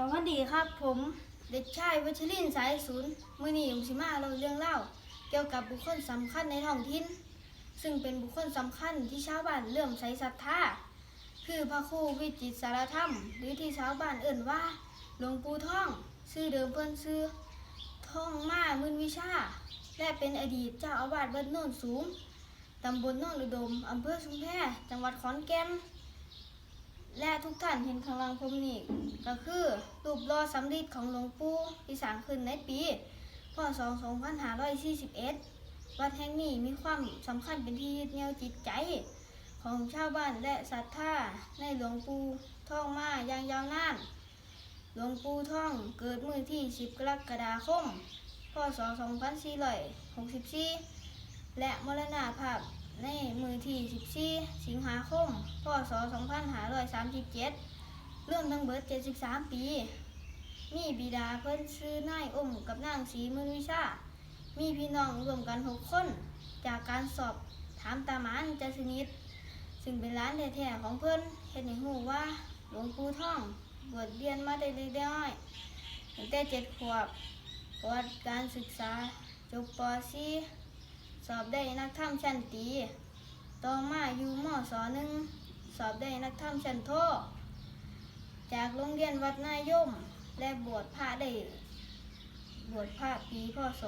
สวัสดีครับผมเด็กชายวัชรินสายศูนย์มือนี้ผมสิมาเราเรื่องเล่า เกี่ยวกับบุคคลสำคัญในท้องถิ่นซึ่งเป็นบุคคลสำคัญที่ชาวบ้านเลื่อมใสศรัทธาคือพระครูวิจิตสารธรรม หรือที่ชาวบ้านเอิ่นว่าหลวงปู่ท่องชื่อเดิมเพิ่นชื่อท่องมามื่นวิชา และเป็นอดีตเจ้าอาวาสวัดโน่นสูงตำบลโน่นอุดมอำเภอชุมแพจังหวัดขอนแก่น และทุกท่านเห็นข้างล่างผมนี่ก็คือรูปล่อสำริดของหลวงปู่ที่สร้างขึ้นในปีพศ2541 วัดแห่งนี้มีความสำคัญเป็นที่ยึดเหนี่ยวจิตใจ ของชาวบ้านและศรัทธาในหลวงปู่ท่องมาอย่างยาวนาน หลวงปู่ท่องเกิดเมื่อที่ 10 กรกฎาคม พศ 2464 และมรณภาพ ในมือที่ 14 สิงหาคม พศ 2537 เรื่องทั้งเบิด 73 ปี มีบิดาเพิ่นชื่อนายอมกับนางสีมือวิชา มีพี่น้องรวมกัน 6 คน จากการสอบถามตามานจะสนิท ซึ่งเป็นร้านแท้ๆของเพิ่นเห็นให้ฮู้ว่าหลวงปู่ท่องบวชเรียนมาได้เล็กน้อยตั้งแต่เจ็ดขวบปวัติการศึกษาจบป .4 สอบได้นักธรรมชั้นตี ต่อมาอยู่มศหนึ่งสอบได้นักธรรมชั้นโทจากโรงเรียนวัดนายม และบวชพระได้ บวชพระปีพศ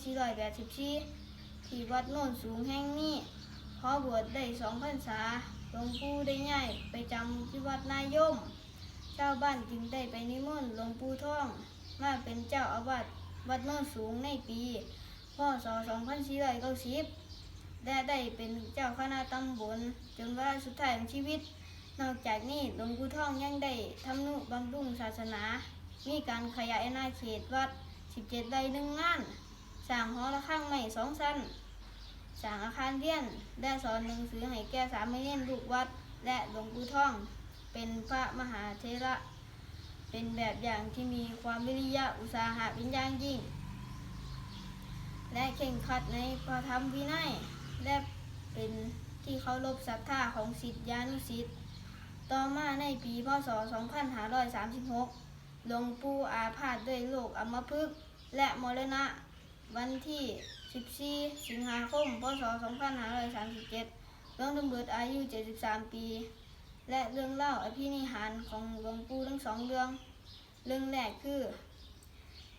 2484 ที่วัดโน่นสูงแห่งนี้พอบวชได้สองพรรษาหลวงปู่ได้ย้ายไปจำที่วัดนายม ชาวบ้านจึงได้ไปนิมนต์หลวงปู่ท่อง มาเป็นเจ้าอาวาสวัดโน่นสูงในปี พศ2490และได้เป็นเจ้าคณะตำบลจนว่าสุดท้ายของชีวิต นอกจากนี้หลวงปู่ท่องยังได้ทำนุบำรุงศาสนา มีการขยายอาณาเขตวัด 17ไร่หนึ่งงานสร้างหอระฆังใหม่สองชั้นสร้างอาคารเรียนและสอนหนังสือให้แก่สามเณรลูกวัด และหลวงปู่ท่อง เป็นพระมหาเทระ เป็นแบบอย่างที่มีความวิริยะอุตสาหะเป็นอย่างยิ่ง และเข่งขัดในพระธรรมวินัย และเป็นที่เคารพศรัทธาของศิษยานุศิษย์ต่อมาในปีพศ 2536 หลวงปู่อาพาธด้วยโรคอัมพฤกษ์และมรณะ วันที่ 14 สิงหาคม พศ 2537หลวงตำเบิดอายุ 73 ปี และเรื่องเล่าอภินิหารของหลวงปู่ทั้งสองเรื่อง เรื่องแรกคือ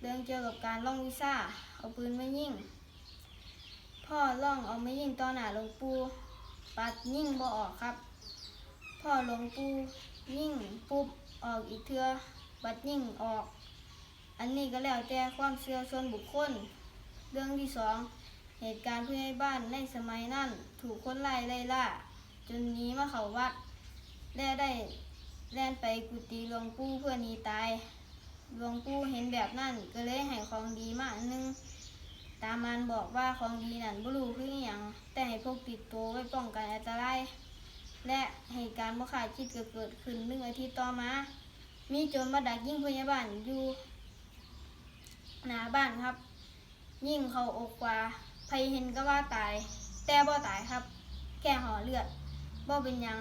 เรื่องเกี่ยวกับการล่องวิซ่าเอาปืนมายิงพ่อล่องเอามายิงต่อหน้าหลวงปู่ปัดยิงบ่ออกครับ พ่อหลวงปู่ยิงปุ๊บออกอีกเทือบัดยิงออก อันนี้ก็แล้วแต่ความเชื่อส่วนบุคคล เรื่องที่สองเหตุการณ์ผู้ใหญ่บ้านในสมัยนั้น ถูกคนไล่ไล่ล่า จนนี้มาเขาวัด และได้แล่นไปกุฏิหลวงปู่เพื่อหนีตาย หลวงปู่เห็นแบบนั้นก็เลยให้ของดีมาอันนึง ตามมันบอกว่าของดีนั่นบ่รู้คืออหยังแต่ให้พกติดตัวไว้ป้องกันอันตรายและเหตุการณ์บ่คาดคิดก็เกิดขึ้นหนึ่งอาทิตย์ต่อมา มีโจรมาดักยิงพยาบาลอยู่หน้าบ้านครับ ยิงเขาอกขวาใครเห็นก็ว่าตาย แต่บ่ตายครับ แค่ห่อเลือดบ่เป็นหยัง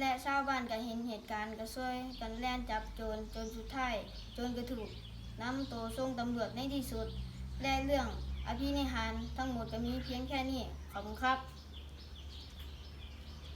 และชาวบ้านก็เห็นเหตุการณ์ก็ช่วยกันแล่นจับโจรจนสุดท้ายโจรก็ถูกนำตัวส่งตำรวจในที่สุด และเรื่องอภินิหารทั้งหมดก็มีเพียงแค่นี้ขอบคุณครับ